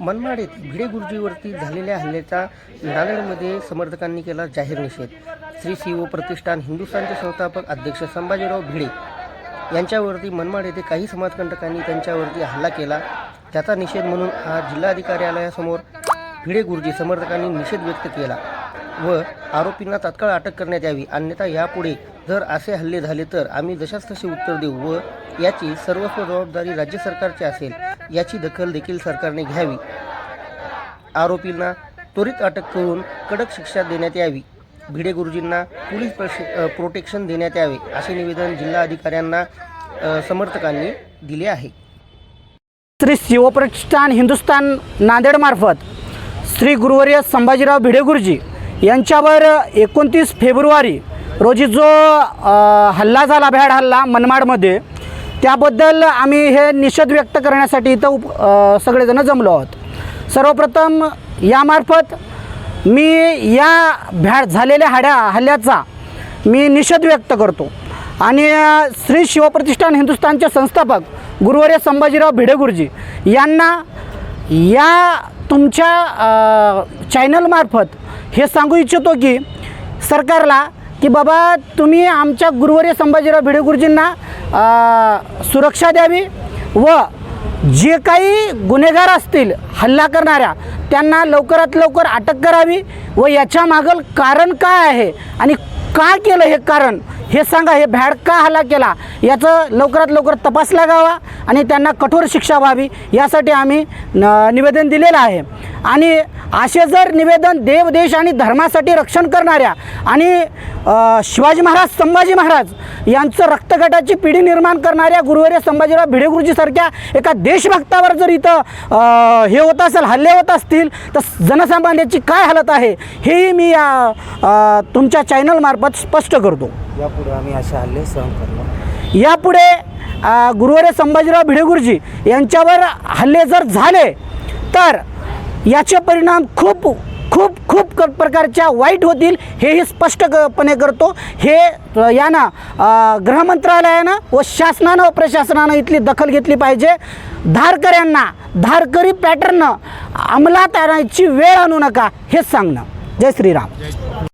मनमाड येथे भिडे गुरुजीवरती झालेल्या हल्ल्याचा नांदेडमध्ये समर्थकांनी केला जाहीर निषेध. श्री शिव प्रतिष्ठान हिंदुस्थानचे संस्थापक अध्यक्ष संभाजीराव भिडे यांच्यावरती मनमाड येथे काही समाजकंटकांनी त्यांच्यावरती हल्ला केला. त्याचा निषेध म्हणून आज जिल्हाधिकार्यालयासमोर भिडे गुरुजी समर्थकांनी निषेध व्यक्त केला व आरोपींना तात्काळ अटक करण्यात यावी. अन्यथा यापुढे जर असे हल्ले झाले तर आम्ही जशास तसे उत्तर देऊ व याची सर्वस्व जबाबदारी राज्य सरकारची असेल. याची दखल देखील सरकारने घ्यावी. आरोपींना त्वरित अटक करून कडक शिक्षा देण्यात यावी. भिडे गुरुजींना पोलीस प्रोटेक्शन देण्यात यावे असे निवेदन जिल्हा अधिकाऱ्यांना समर्थकांनी दिले आहे. श्री शिवप्रतिष्ठान हिंदुस्थान नांदेडमार्फत श्री गुरुवर्य संभाजीराव भिडे गुरुजी यांच्यावर एकोणतीस फेब्रुवारी रोजी जो हल्ला झाला भ्याड हल्ला मनमाडमध्ये त्याबद्दल आम्ही हे निषेध व्यक्त करण्यासाठी इथं उप सगळेजणं सगळेजण जमलो आहोत. सर्वप्रथम यामार्फत मी या भ्या झालेल्या हाड्या हल्ल्याचा मी निषेध व्यक्त करतो. आणि श्री शिवप्रतिष्ठान हिंदुस्थानचे संस्थापक गुरुवर्य संभाजीराव भिडे गुरुजी यांना या तुमच्या चॅनलमार्फत हे सांगू इच्छितो की सरकारला की बाबा तुम्ही आमच्या गुरुवर्य संभाजीराव भिडे गुरुजींना सुरक्षा द्यावी व जे काही गुन्हेगार असतील हल्ला करणाऱ्या त्यांना लवकरात लवकर अटक करावी व याच्या मागल कारण काय आहे आणि का केलं हे कारण हे सांगा हे भॅड का हल्ला केला? याचं लवकरात लवकर तपास लागावा आणि त्यांना कठोर शिक्षा व्हावी यासाठी आम्ही न निवेदन दिलेलं आहे. आणि असे जर निवेदन देव देश आणि धर्मासाठी रक्षण करणाऱ्या आणि शिवाजी महाराज संभाजी महाराज यांचं रक्तगटाची पिढी निर्माण करणाऱ्या गुरुवर्य संभाजीराव भिडे गुरुजीसारख्या एका देशभक्तावर जर इथं हे होत असेल हल्ले होत असतील तर जनसामान्याची काय हालत आहे हेही मी या तुमच्या चॅनलमार्फत स्पष्ट करतो. यापुढे आम्ही असे हल्ले सहन करणार. यापुढे अ, गुरुवर्य संभाजीराव भिडे गुरुजी यांच्यावर हल्ले जर झाले तर याचे परिणाम खूप खूप खूप क प्रकारच्या वाईट होतील हेही स्पष्टपणे करतो. हे यानं गृहमंत्रालयानं व शासनानं व प्रशासनानं इथली दखल घेतली पाहिजे. धारकऱ्यांना धारकरी पॅटर्न अंमलात आणायची वेळ आणू नका हेच सांगणं. जय श्रीराम.